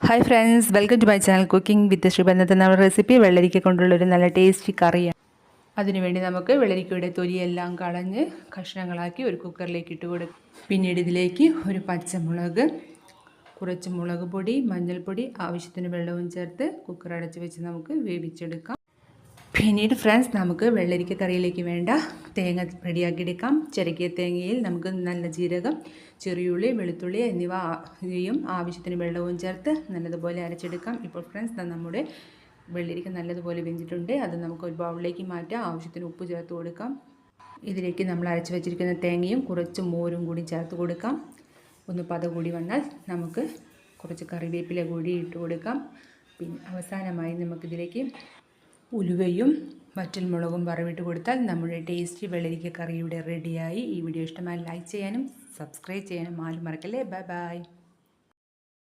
Hi friends welcome to my channel cooking with Shree ബന്ധത്തെ നമ്മുടെ recipe വെള്ളരിക്ക കൊണ്ടുള്ള ഒരു നല്ല ടേസ്റ്റി കറിയാണ് അതിനുവേണ്ടി നമുക്ക് വെള്ളരിക്കയുടെ തൊലിയെല്ലാം കളഞ്ഞ് കഷ്ണങ്ങളാക്കി ഒരു കുക്കറിലേക്ക് ഇട്ട് കൊടുക്കും പിന്നീട് ഇതിലേക്ക് ഒരു പച്ചമുളക് കുറച്ച് മുളക് പൊടി മഞ്ഞൾപ്പൊടി ആവശ്യത്തിന് വെള്ളവും ചേർത്ത് കുക്കർ അടച്ച് വെച്ച് നമുക്ക് വേവിച്ചെടുക്കാം. പിന്നീട് ഫ്രണ്ട്സ് നമുക്ക് വെള്ളരിക്ക കറിയിലേക്ക് വേണ്ട തേങ്ങ റെഡിയാക്കി എടുക്കാം ചിരക്കിയ തേങ്ങയിൽ നമുക്ക് നല്ല ജീരകം ചെറിയുള്ളി വെളുത്തുള്ളി എന്നിവ യും ആവശ്യത്തിന് വെള്ളവും ചേർത്ത് നല്ലതുപോലെ അരച്ചെടുക്കാം. ഇപ്പോൾ ഫ്രണ്ട്സ് നമ്മുടെ വെള്ളരിക്ക നല്ലതുപോലെ വെഞ്ചിട്ടുണ്ട് അത് നമുക്ക് ഒരു ബൗളിലേക്ക് മാറ്റാം. ആവശ്യത്തിന് ഉപ്പ് ചേർത്ത് കൊടുക്കാം. ഇതിലേക്ക് നമ്മൾ അരച്ച് വെച്ചിരിക്കുന്ന തേങ്ങയും കുറച്ച് മോരും കൂടി ചേർത്ത് കൊടുക്കാം. ഒന്ന് പത കൂടി വന്നാൽ നമുക്ക് കുറച്ച് കറിവേപ്പില കൂടി ഇട്ട് കൊടുക്കാം. പിന്നെ അവസാനമായി നമുക്കിതിലേക്ക് ഉലുവയും വറ്റൽമുളകും വറവിട്ട് കൊടുത്താൽ നമ്മുടെ ടേസ്റ്റി വെള്ളരിക്ക കറിയുടെ റെഡിയായി ഈ വീഡിയോ ഇഷ്ടമായി ലൈക്ക് ചെയ്യാനും സബ്സ്ക്രൈബ് ചെയ്യാനും ആരും മറക്കല്ലേ. Bye bye